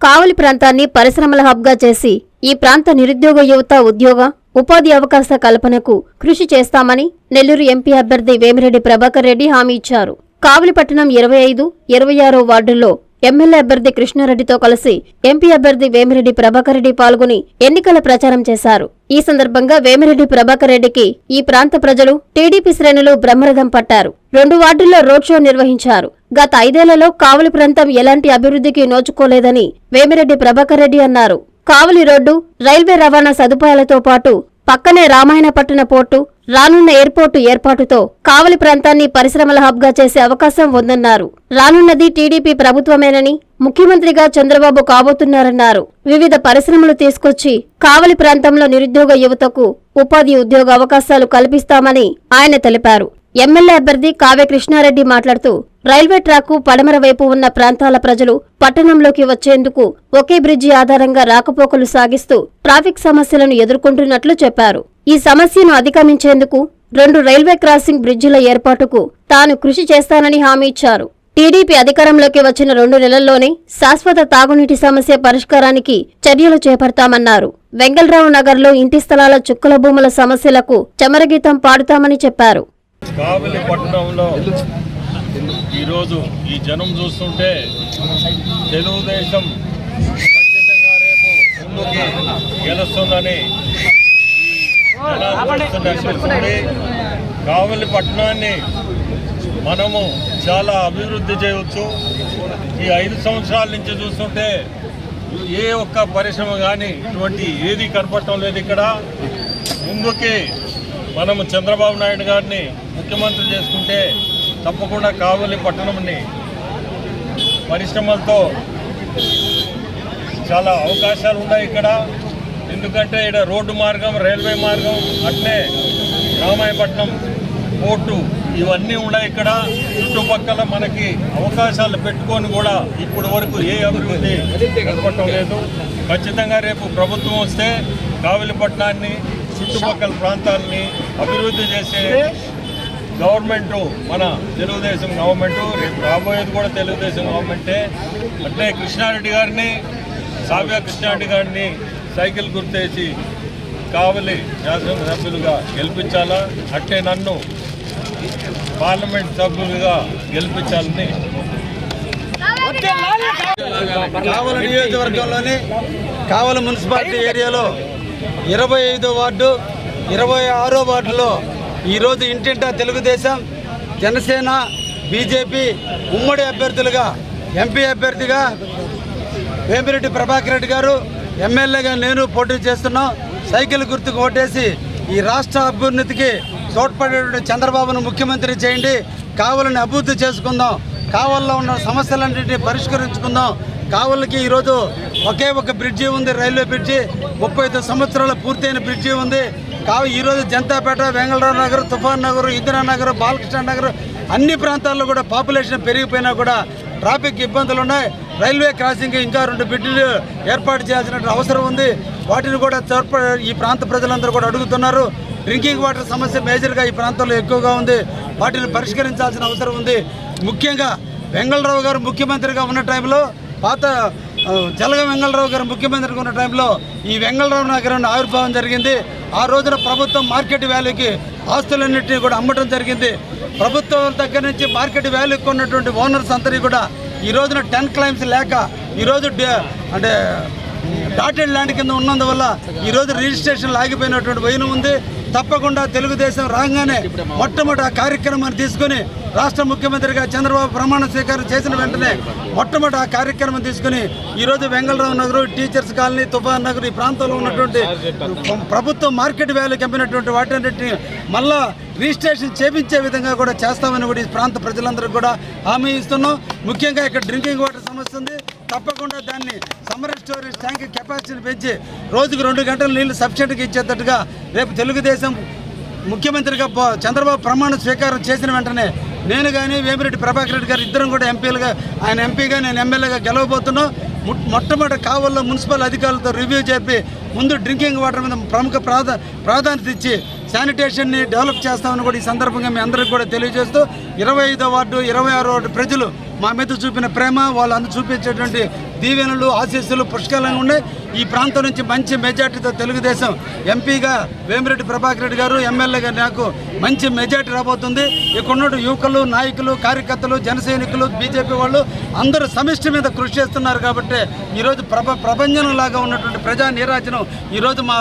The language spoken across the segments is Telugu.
కావలి ప్రాంతాన్ని పరిశ్రమల హబ్గా చేసి ఈ ప్రాంత నిరుద్యోగ యువత ఉద్యోగ ఉపాధి అవకాశ కల్పనకు కృషి చేస్తామని నెల్లూరు ఎంపీ అభ్యర్థి వేమిరెడ్డి ప్రభాకర్ రెడ్డి హామీ ఇచ్చారు. కావలిపట్టణం ఇరవై ఐదు ఇరవై ఆరో వార్డుల్లో ఎమ్మెల్యే అభ్యర్థి కృష్ణారెడ్డితో కలిసి ఎంపీ అభ్యర్థి వేమిరెడ్డి ప్రభాకర్ రెడ్డి పాల్గొని ఎన్నికల ప్రచారం చేశారు. ఈ సందర్భంగా వేమిరెడ్డి ప్రభాకర్ రెడ్డికి ఈ ప్రాంత ప్రజలు టీడీపీ శ్రేణులు బ్రహ్మరథం పట్టారు. రెండు వార్డుల్లో రోడ్ షో నిర్వహించారు. గత ఐదేళ్ళలో కావలి ప్రాంతం ఎలాంటి అభివృద్ధికి నోచుకోలేదని వేమిరెడ్డి ప్రభాకర్ రెడ్డి అన్నారు. కావలి రోడ్డు రైల్వే రవాణా సదుపాయాలతో పాటు పక్కనే రామాయణపట్టణ పోర్టు రానున్న ఎయిర్పోర్టు ఏర్పాటుతో కావలి ప్రాంతాన్ని పరిశ్రమల హబ్గా చేసే అవకాశం ఉందన్నారు. రానున్నది టీడీపీ ప్రభుత్వమేనని ముఖ్యమంత్రిగా చంద్రబాబు కాబోతున్నారన్నారు. వివిధ పరిశ్రమలు తీసుకొచ్చి కావలి ప్రాంతంలో నిరుద్యోగ యువతకు ఉపాధి ఉద్యోగ అవకాశాలు కల్పిస్తామని ఆయన తెలిపారు. ఎమ్మెల్యే అభ్యర్థి కావ్య కృష్ణారెడ్డి మాట్లాడుతూ రైల్వే ట్రాకు పడమర వైపు ఉన్న ప్రాంతాల ప్రజలు పట్టణంలోకి వచ్చేందుకు ఒకే బ్రిడ్జి ఆధారంగా రాకపోకలు సాగిస్తూ ట్రాఫిక్ సమస్యలను ఎదుర్కొంటున్నట్లు చెప్పారు. ఈ సమస్యను అధిగమించేందుకు రెండు రైల్వే క్రాసింగ్ బ్రిడ్జిల ఏర్పాటుకు తాను కృషి చేస్తానని హామీ ఇచ్చారు. టీడీపీ అధికారంలోకి వచ్చిన రెండు నెలల్లోనే శాశ్వత తాగునీటి సమస్య పరిష్కారానికి చర్యలు చేపడతామన్నారు. వెంగళరావు నగర్లో ఇంటి స్థలాల చుక్కల భూముల సమస్యలకు చమరగీతం పాడుతామని చెప్పారు. కావలి పట్టణంలో ఈరోజు ఈ జనం చూస్తుంటే తెలుగుదేశం ఖచ్చితంగా రేపు ముందుకి గెలుస్తుందని జనాలు కావలి పట్టణాన్ని మనము చాలా అభివృద్ధి చేయవచ్చు. ఈ ఐదు సంవత్సరాల నుంచి చూస్తుంటే ఏ ఒక్క పరిశ్రమ కానీ ఇటువంటి ఏది కనపడటం లేదు ఇక్కడ. ముందుకి మనము చంద్రబాబు నాయుడు గారిని ముఖ్యమంత్రి చేసుకుంటే తప్పకుండా కావలి పట్టణంని పరిశ్రమలతో చాలా అవకాశాలు ఉన్నాయి ఇక్కడ. ఎందుకంటే ఇక్కడ రోడ్డు మార్గం రైల్వే మార్గం అట్లే రామాయపట్నం పోర్టు ఇవన్నీ ఉన్నాయి ఇక్కడ. చుట్టుపక్కల మనకి అవకాశాలు పెట్టుకొని కూడా ఇప్పటి వరకు ఏ అభివృద్ధి కనపడటం లేదు. ఖచ్చితంగా రేపు ప్రభుత్వం వస్తే కావలిపట్నాన్ని చుట్టుపక్కల ప్రాంతాలని అభివృద్ధి చేసే గవర్నమెంట్ మన తెలుగుదేశం గవర్నమెంట్ రేపు రాబోయేది కూడా తెలుగుదేశం గవర్నమెంటే. అట్లే కృష్ణారెడ్డి గారిని సావ్య కృష్ణారెడ్డి గారిని సైకిల్ గుర్తేసి కావలి శాసనసభ్యులుగా గెలిపించాలా? అట్లే నన్ను పార్లమెంట్ సభ్యులుగా గెలిపించాలని. కావల నియోజకవర్గంలోని కావల మున్సిపాలిటీ ఏరియాలో ఇరవై ఐదో వార్డు ఇరవై ఆరో వార్డులో ఈరోజు ఇంటింటా తెలుగుదేశం జనసేన బీజేపీ ఉమ్మడి అభ్యర్థులుగా ఎంపీ అభ్యర్థిగా వేమిరెడ్డి ప్రభాకర్ రెడ్డి గారు ఎమ్మెల్యేగా నేను పోటీ చేస్తున్నాం. సైకిల్ గుర్తుకు ఓటేసి ఈ రాష్ట్ర అభ్యున్నతికి తోడ్పడేటువంటి చంద్రబాబును ముఖ్యమంత్రి చేయండి. కావాలని అభివృద్ధి చేసుకుందాం. కావల్లో ఉన్న సమస్యలన్నింటినీ పరిష్కరించుకుందాం. కావలికి ఈరోజు ఒకే ఒక బ్రిడ్జి ఉంది రైల్వే బ్రిడ్జి. ముప్పై ఐదు సంవత్సరాల పూర్తయిన బ్రిడ్జి ఉంది. కావు ఈరోజు జనతాపేట వెంగళరావు నగర్ తుఫాన్ నగర్ ఇందిరా నగర్ బాలకృష్ణ నగర్ అన్ని ప్రాంతాల్లో కూడా పాపులేషన్ పెరిగిపోయినా కూడా ట్రాఫిక్ ఇబ్బందులు ఉన్నాయి. రైల్వే క్రాసింగ్ ఇంకా రెండు బిడ్డలు ఏర్పాటు చేయాల్సిన అవసరం ఉంది. వాటిని కూడా ఈ ప్రాంత ప్రజలందరూ కూడా అడుగుతున్నారు. డ్రింకింగ్ వాటర్ సమస్య మేజర్గా ఈ ప్రాంతంలో ఎక్కువగా ఉంది. వాటిని పరిష్కరించాల్సిన అవసరం ఉంది. ముఖ్యంగా వెంగళరావు గారు ముఖ్యమంత్రిగా ఉన్న టైంలో పాత జలగ వెంగళరావు గారు ముఖ్యమంత్రిగా ఉన్న టైంలో ఈ వెంగళరావు నగరం ఆవిర్భావం జరిగింది. ఆ రోజున ప్రభుత్వం మార్కెట్ వాల్యూకి ఆస్తులన్నింటినీ కూడా అమ్మటం జరిగింది. ప్రభుత్వం దగ్గర నుంచి మార్కెట్ వాల్యూకి ఉన్నటువంటి ఓనర్స్ అందరికీ కూడా ఈ రోజున టెన్ క్లైమ్స్ లేక ఈరోజు అంటే డాటెడ్ ల్యాండ్ కింద ఉన్నందువల్ల ఈరోజు రిజిస్ట్రేషన్ ఆగిపోయినటువంటి వైనం ఉంది. తప్పకుండా తెలుగుదేశం రాగానే మొట్టమొదటి ఆ కార్యక్రమాన్ని తీసుకొని రాష్ట్ర ముఖ్యమంత్రిగా చంద్రబాబు ప్రమాణ స్వీకారం చేసిన వెంటనే మొట్టమొదటి ఆ కార్యక్రమం తీసుకుని ఈరోజు వెంగళరావు నగర్ టీచర్స్ కాలనీ తుఫాన్ నగర్ ఈ ప్రాంతంలో ఉన్నటువంటి ప్రభుత్వం మార్కెట్ వ్యాల్యూ కంపినటువంటి వాటన్నిటిని మళ్ళా రిజిస్ట్రేషన్ చేపించే విధంగా కూడా చేస్తామని కూడా ఈ ప్రాంత ప్రజలందరికీ కూడా హామీ ఇస్తున్నాం. ముఖ్యంగా ఇక్కడ డ్రింకింగ్ వాటర్ సమస్య ఉంది. తప్పకుండా దాన్ని సమ్మర్ స్టోరేజ్ ట్యాంక్ కెపాసిటీని పెంచి రోజుకు రెండు గంటల నీళ్ళు సబ్సిడీకి ఇచ్చేటట్టుగా రేపు తెలుగుదేశం ముఖ్యమంత్రిగా చంద్రబాబు ప్రమాణ స్వీకారం చేసిన వెంటనే నేను కానీ వేమిరెడ్డి ప్రభాకర్ రెడ్డి గారు ఇద్దరం కూడా ఎంపీలుగా ఆయన ఎంపీగా నేను ఎమ్మెల్యేగా గెలవబోతున్నాం. ము- మొట్టమొదటి కావల్లో మున్సిపల్ అధికారులతో రివ్యూ చెప్పి ముందు డ్రింకింగ్ వాటర్ మీద ప్రముఖ ప్రాధా ప్రాధాన్యత ఇచ్చి శానిటేషన్ని డెవలప్ చేస్తామని కూడా ఈ సందర్భంగా మీ అందరికీ కూడా తెలియజేస్తూ ఇరవై ఐదో వార్డు ఇరవై ఆరో వార్డు ప్రజలు మా మీద చూపిన ప్రేమ వాళ్ళందరూ చూపించేటువంటి దీవెనలు ఆశీస్సులు పుష్కలంగా ఉన్నాయి. ఈ ప్రాంతం నుంచి మంచి మెజార్టీతో తెలుగుదేశం ఎంపీగా వేమిరెడ్డి ప్రభాకర్ రెడ్డి గారు ఎమ్మెల్యేగా నాకు మంచి మెజార్టీ రాబోతుంది. ఇక్కడ ఉన్న యువకులు నాయకులు కార్యకర్తలు జన సైనికులు బీజేపీ వాళ్ళు అందరూ సమిష్టి మీద కృషి చేస్తున్నారు కాబట్టి ఈరోజు ప్రభ ప్రభంజనంలాగా ఉన్నటువంటి ప్రజా నీరాజనం ఈరోజు మా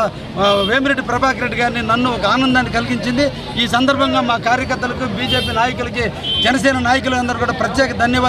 వేమిరెడ్డి ప్రభాకర్ రెడ్డి గారిని నన్ను ఒక ఆనందాన్ని కలిగించింది. ఈ సందర్భంగా మా కార్యకర్తలకు బీజేపీ నాయకులకి జనసేన నాయకులందరూ కూడా ప్రత్యేక ధన్యవాదాలు.